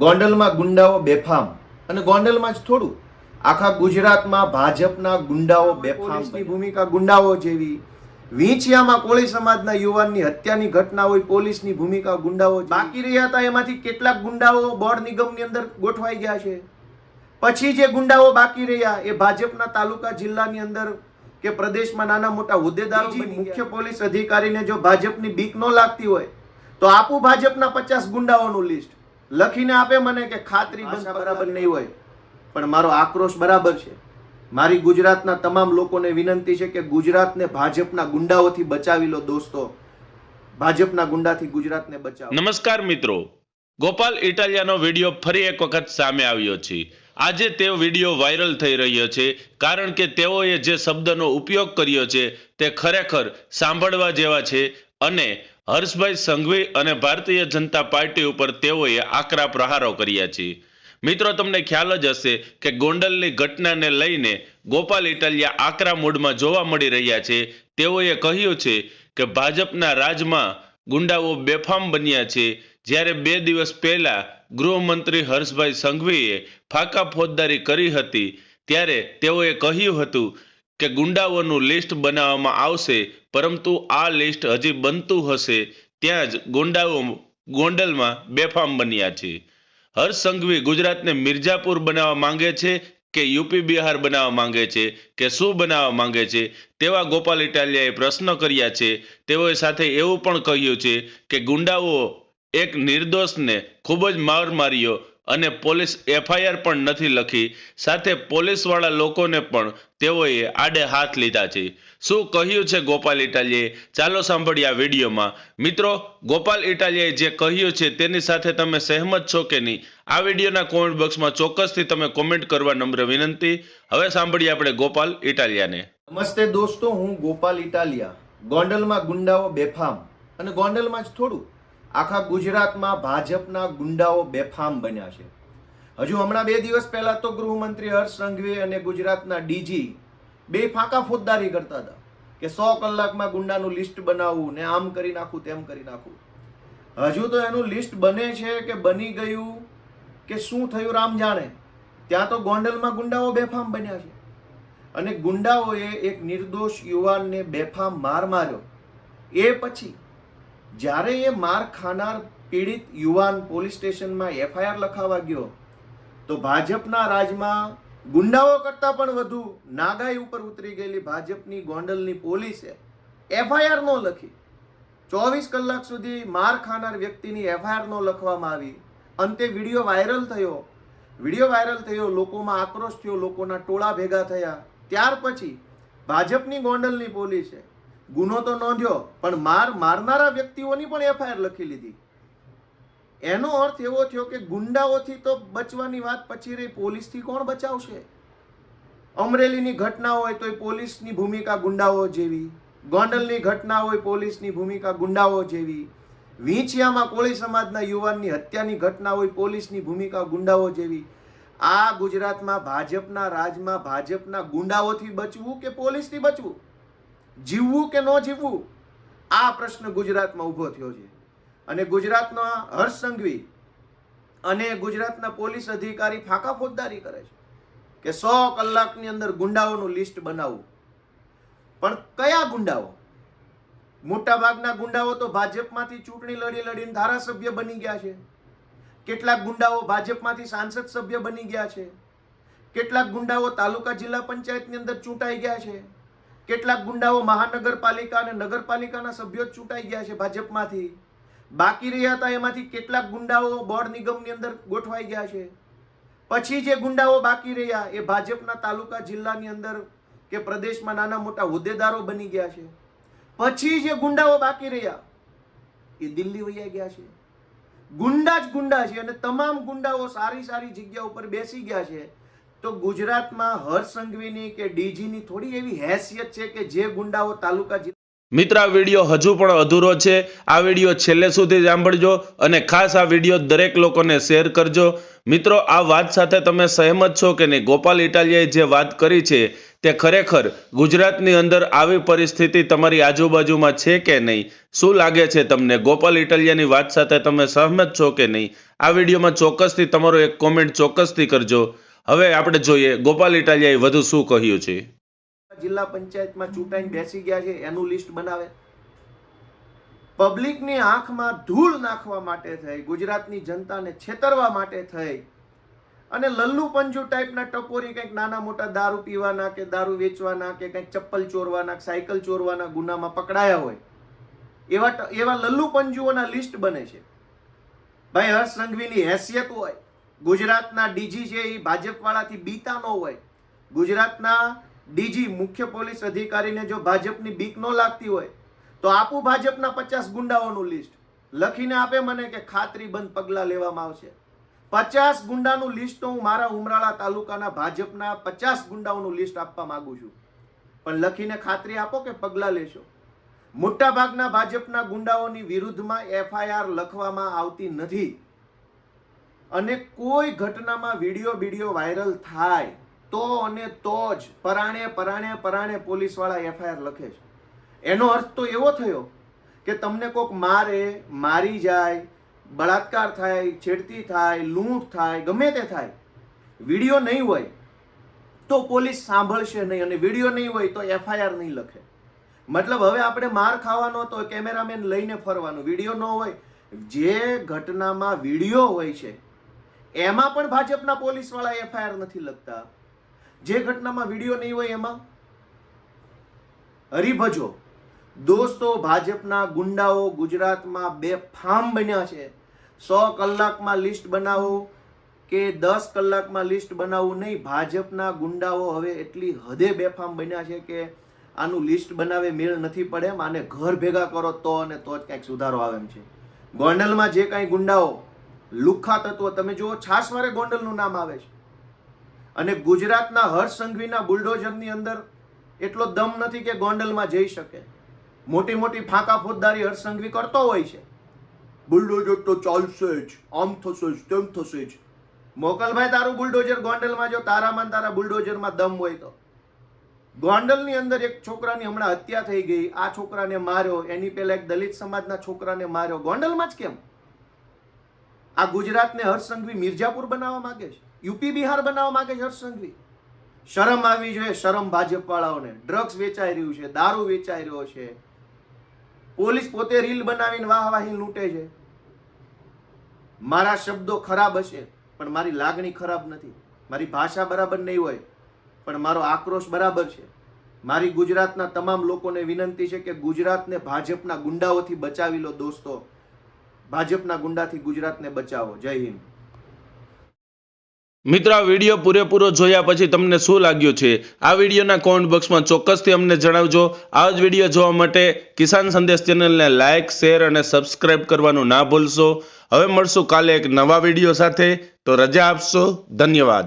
ગોંડલમાં ગુંડાઓ બેફામ અને ગોંડલમાં જ થોડું. આખા ગુજરાતમાં ભાજપના ગુંડાઓ બેફામની ભૂમિકા ગુંડાઓ જેવી. વીંછિયામાં કોળી સમાજના યુવાનની હત્યાની ઘટના હોય પોલીસની ભૂમિકા ગુંડાઓ બાકી રહ્યા હતા એમાંથી કેટલાક ગુંડાઓ બોર્ડ નિગમની અંદર ગોઠવાઈ ગયા છે. પછી જે ગુંડાઓ બાકી રહ્યા એ ભાજપના તાલુકા જિલ્લાની અંદર કે પ્રદેશમાં નાના મોટા હોદ્દેદારો મુખ્ય પોલીસ અધિકારીને જો ભાજપની બીક ન લાગતી હોય તો આપું ભાજપના પચાસ ગુંડાઓનું લિસ્ટ. લખીને આપે મને કે ખાતરી બંધ બરાબર નહીં હોય. પણ મારો આક્રોશ બરાબર છે. મારી ગુજરાતના તમામ લોકોને વિનંતી છે કે ગુજરાતને ભાજપના ગુંડાઓથી બચાવી લો દોસ્તો. ભાજપના ગુંડાથી ગુજરાતને બચાવો. નમસ્કાર મિત્રો. ગોપાલ ઇટાલિયાનો વીડિયો ફરી એક વખત સામે આવ્યો છે. આજે તે વીડિયો વાયરલ થઈ રહ્યો છે કારણ કે તેઓએ જે શબ્દનો ઉપયોગ કર્યો છે તે ખરેખર સાંભળવા જેવા છે અને હર્ષભાઈ સંઘવી અને ભારતીય જનતા પાર્ટી ઉપર તેઓએ આકરા પ્રહારો કર્યા છે. મિત્રો, તમને ખ્યાલ જ હશે કે ગોંડલની ઘટનાને લઈને ગોપાલ ઇટાલિયા આકરા મૂડમાં જોવા મળી રહ્યા છે. તેઓએ કહ્યું છે કે ભાજપના રાજમાં ગુંડાઓ બેફામ બન્યા છે. જ્યારે બે દિવસ પહેલા ગૃહમંત્રી હર્ષભાઈ સંઘવીએ ફાકા ફોજદારી કરી હતી, ત્યારે તેઓએ કહ્યું હતું કે ગુંડાઓનું લિસ્ટ બનાવવામાં આવશે, પરંતુ આ લિસ્ટ હજી બનતું હશે, ત્યાં જ ગુંડાઓ ગોંડલમાં બેફામ બન્યા છે. હર્ષ સંઘવી ગુજરાતને મિર્જાપુર બનાવવા માંગે છે કે યુપી બિહાર બનાવવા માંગે છે કે શું બનાવવા માંગે છે? તેવા ગોપાલ ઇટાલિયાએ પ્રશ્ન કર્યા છે. તેઓએ સાથે એવું પણ કહ્યું છે કે ગુંડાઓ એક નિર્દોષને ખૂબ જ માર માર્યો અને પોલીસ એફઆઈઆર પણ નથી લખી. સાથે પોલીસવાળા લોકોને પણ તેઓએ આડે હાથ લીધા છે. શું કહ્યું છે ગોપાલ ઇટાલીએ ચાલો સાંભળીએ આ વિડીયોમાં. મિત્રો, ગોપાલ ઇટાલિયાએ જે કહ્યું છે તેની સાથે તમે સહેમત છો કે નહીં? આ વિડીયોના કોમેન્ટ બોક્સમાં ચોક્કસથી તમે કોમેન્ટ કરવા નમ્ર વિનંતી. હવે સાંભળીએ આપણે ગોપાલ ઇટાલિયાને. નમસ્તે દોસ્તો, હું ગોપાલ ઇટાલિયા. ગોંડલમાં ગુંડાઓ બેફામ. અને ગોંડલમાં જ થોડું. આખા ગુજરાતમાં ભાજપના ગુંડાઓ બેફામ બન્યા છે. હજુ હમણાં બે દિવસ પહેલા તો ગૃહમંત્રી હર્ષ સંઘવી અને ગુજરાતના ડીજી બે ફાંકા ફોજદારી કરતા હતા કે સો કલાકમાં ગુંડાનું લિસ્ટ બનાવવું ને આમ કરી નાખું, તેમ કરી નાખું. હજુ તો એનું લિસ્ટ બને છે કે બની ગયું કે શું થયું રામ જાણે. ત્યાં તો ગોંડલમાં ગુંડાઓ બેફામ બન્યા છે. અને ગુંડાઓએ એક નિર્દોષ યુવાનને બેફામ માર માર્યો. એ પછી જ્યારે એ માર ખાનાર પીડિત યુવાન પોલીસ સ્ટેશનમાં એફઆઈઆર લખાવા ગયો, તો ભાજપના રાજમાં ગુંડાઓ કરતાં પણ વધુ નાગાઈ ઉપર ઉતરી ગયેલી ભાજપની ગોંડલની પોલીસે એફઆઈઆર નો લખી. ચોવીસ કલાક સુધી માર ખાનાર વ્યક્તિની એફઆઈઆર નો લખવામાં આવી. અંતે વીડિયો વાયરલ થયો. વીડિયો વાયરલ થયો, લોકોમાં આક્રોશ થયો, લોકોના ટોળા ભેગા થયા. ત્યાર પછી ભાજપની ગોંડલની પોલીસે ગુનો તો નોંધ્યો, પણ માર મારનારા વ્યક્તિઓની પણ એફઆઈઆર લખી લીધી. એનો અર્થ એવો થયો કે ગુંડાઓથી તો બચવાની વાત પછી રહી, પોલીસથી કોણ બચાવશે? અમરેલીની ઘટના હોય તો પોલીસની ભૂમિકા ગુંડાઓ જેવી. ગોંડલની ઘટના હોય પોલીસની ભૂમિકા ગુંડાઓ જેવી. વીંછિયામાં કોળી સમાજના યુવાનની હત્યાની ઘટના હોય પોલીસની ભૂમિકા ગુંડાઓ જેવી. આ ગુજરાતમાં ભાજપના રાજમાં ભાજપના ગુંડાઓથી બચવું કે પોલીસથી બચવું? જીવવું કે ન જીવવું? આ પ્રશ્ન ગુજરાતમાં ઊભો થયો છે. અને ગુજરાતના હર્ષ સંઘવી અને ગુજરાતના પોલીસ અધિકારી ફાંકા ફોજદારી કરે છે કે સો કલાકની અંદર ગુંડાઓનું લિસ્ટ બનાવવું પણ કયા ગુંડાઓ? મોટાભાગના ગુંડાઓ તો ભાજપમાંથી ચૂંટણી લડી લડીને ધારાસભ્ય બની ગયા છે. કેટલાક ગુંડાઓ ભાજપમાંથી સાંસદ સભ્ય બની ગયા છે. કેટલાક ગુંડાઓ તાલુકા જિલ્લા પંચાયતની અંદર ચૂંટાઈ ગયા છે. કેટલાક ગુંડાઓ મહાનગરપાલિકા અને નગરપાલિકાના સભ્યો જ ચૂંટાઈ ગયા છે ભાજપમાંથી. બાકી રહ્યા હતા એમાંથી કેટલાક ગુંડાઓ બોર્ડ નિગમની અંદર ગોઠવાઈ ગયા છે. પછી જે ગુંડાઓ બાકી રહ્યા એ ભાજપના તાલુકા જિલ્લાની અંદર કે પ્રદેશમાં નાના મોટા હોદ્દેદારો બની ગયા છે. પછી જે ગુંડાઓ બાકી રહ્યા એ દિલ્હી વૈયા ગયા છે. ગુંડા જ ગુંડા છે અને તમામ ગુંડાઓ સારી સારી જગ્યા ઉપર બેસી ગયા છે. તો ગુજરાતમાં હર્ષ કે ડીજીની થોડી એવી હેસિયત છે કે જે ગુંડાઓ તાલુકા મિત્ર, આ વીડિયો હજુ પણ અધૂરો છે. આ વીડિયો છેલ્લે સુધી સાંભળજો અને ખાસ આ વીડિયો દરેક લોકોને શેર કરજો. મિત્રો, આ વાત સાથે તમે સહેમત છો કે નહીં? ગોપાલ ઇટાલિયાએ જે વાત કરી છે તે ખરેખર ગુજરાતની અંદર આવી પરિસ્થિતિ તમારી આજુબાજુમાં છે કે નહીં? શું લાગે છે તમને? ગોપાલ ઇટાલિયાની વાત સાથે તમે સહમત છો કે નહીં? આ વિડીયોમાં ચોક્કસથી તમારો એક કોમેન્ટ ચોક્કસથી કરજો. હવે આપણે જોઈએ, ગોપાલ ઇટાલિયાએ વધુ શું કહ્યું છે? જિલ્લા પંચાયતમાં ચૂંટાઈને બેસી ગયા છે, એનું લિસ્ટ બનાવે. પબ્લિકની આંખમાં ધૂળ નાખવા માટે થઈ, ગુજરાતની જનતાને છેતરવા માટે થઈ. અને લલ્લુ પંજુ ટાઈપના ટકોરી કંઈક નાના મોટા દારૂ પીવાના કે દારૂ વેચવાના કે કંઈક ચપ્પલ ચોરવાના સાયકલ ચોરવાના ગુનામાં પકડાયા હોય. એવા એવા લલ્લુ પંજુઓના લિસ્ટ બને છે. ભાઈ હર્ષ સંઘવીની હેસિયત હોય ગુજરાતના ડીજી છે એ ભાજપવાળાથી બીતા ન હોય. ગુજરાતના ડીજી મુખ્ય પોલીસ અધિકારીને જો ભાજપની બીક ન લાગતી હોય, તો આપું ભાજપના પચાસ ગુંડાઓનું લિસ્ટ. લખીને આપે મને કે ખાતરી બંધ પગલાં લેવામાં આવશે. પચાસ ગુંડાનું લિસ્ટ તો હું મારા ઉમરાળા તાલુકાના ભાજપના પચાસ ગુંડાઓનું લિસ્ટ આપવા માંગુ છું. પણ લખીને ખાતરી આપો કે પગલાં લેશો. મોટાભાગના ભાજપના ગુંડાઓની વિરુદ્ધમાં એફઆઈઆર લખવામાં આવતી નથી. અને કોઈ ઘટનામાં વીડિયો વીડિયો વાયરલ થાય, તો અને તો જ પરાણે પરાણે પરાણે પોલીસવાળા એફઆઈઆર લખે છે. એનો અર્થ તો એવો થયો કે તમને કોક મારે, મારી જાય, બળાત્કાર થાય, છેડતી થાય, લૂંટ થાય, ગમે તે થાય, વીડિયો નહીં હોય, તો પોલીસ સાંભળશે નહીં અને વીડિયો નહીં હોય તો એફઆઈઆર નહીં લખે. મતલબ હવે આપણે માર ખાવાનો તો કેમેરામેન લઈને ફરવાનું, વીડિયો ન હોય. જે ઘટનામાં વીડિયો હોય છે એમાં પણ ભાજપના પોલીસવાળા એફઆઈઆર નથી લખતા. જે ઘટનામાં વીડિયો નહીં હોય એમાં? હરિભજો દોસ્તો, ભાજપના ગુંડાઓ ગુજરાતમાં બે ફાર્મ બન્યા છે. સો કલાકમાં લિસ્ટ બનાવો કે દસ કલાકમાં લિસ્ટ બનાવવું નહીં. ભાજપના ગુંડાઓ હવે એટલી હદે બેફામ બન્યા છે કે આનું લિસ્ટ બનાવે મેળ નથી પડે એમ. આને ઘર ભેગા કરો તો અને તો જ કંઈક સુધારો આવે એમ છે. ગોંડલમાં જે કાંઈ ગુંડાઓ લુખ્ખા તત્વ. તમે જુઓ છાસવારે ગોંડલનું નામ આવે છે. અને ગુજરાતના હર્ષ સંઘવીના બુલડોઝરની અંદર એટલો દમ નથી કે ગોંડલમાં જઈ શકે. મોટી મોટી ફાંકા ફોજદારી હર્ષ સંઘવી કરતો હોય છે. બુલડોઝર તો ચાલશે જ. આમ થશે જ તેમ થશે જ. મોકલભાઈ તારું બુલડોઝર ગોંડલમાં જો તારામાં તારા બુલડોઝરમાં દમ હોય તો. ગોંડલની અંદર એક છોકરાની હમણાં હત્યા થઈ ગઈ. આ છોકરાને માર્યો. એની પહેલાં એક દલિત સમાજના છોકરાને માર્યો. ગોંડલમાં જ કેમ? આ ગુજરાતને હર્ષ સંઘવી મિર્જાપુર બનાવવા માંગે છે. યુપી, બિહાર બનાવવા માંગે છે હર્ષ સંઘવી શરમ આવી જોઈએ શરમ ભાજપવાળાઓને. ડ્રગ્સ વેચાઈ રહ્યું છે, દારૂ વેચાઈ રહ્યો છે. પોલીસ પોતે રીલ બનાવીને વાહ વાહી લૂંટે છે. મારા શબ્દો ખરાબ હશે, પણ મારી લાગણી ખરાબ નથી. મારી ભાષા બરાબર નહીં હોય, પણ મારો આક્રોશ બરાબર છે. મારી ગુજરાતના તમામ લોકોને વિનંતી છે કે ગુજરાતને ભાજપના ગુંડાઓથી બચાવી લો, દોસ્તો. ભાજપના ગુંડાથી ગુજરાતને બચાવો. જય હિન્દ. મિત્રો વીડિયો પૂરેપૂરો જોયા પછી તમને શું લાગ્યું છે? આ વિડીયોના કોમેન્ટ બોક્સમાં ચોક્કસથી અમને જણાવજો. આ જ વીડિયો જોવા માટે કિસાન સંદેશ ચેનલને લાઇક શેર અને સબસ્ક્રાઇબ કરવાનું ના ભૂલશો. હવે મળશું કાલે એક નવા વીડિયો સાથે. તો રજા આપશો. ધન્યવાદ.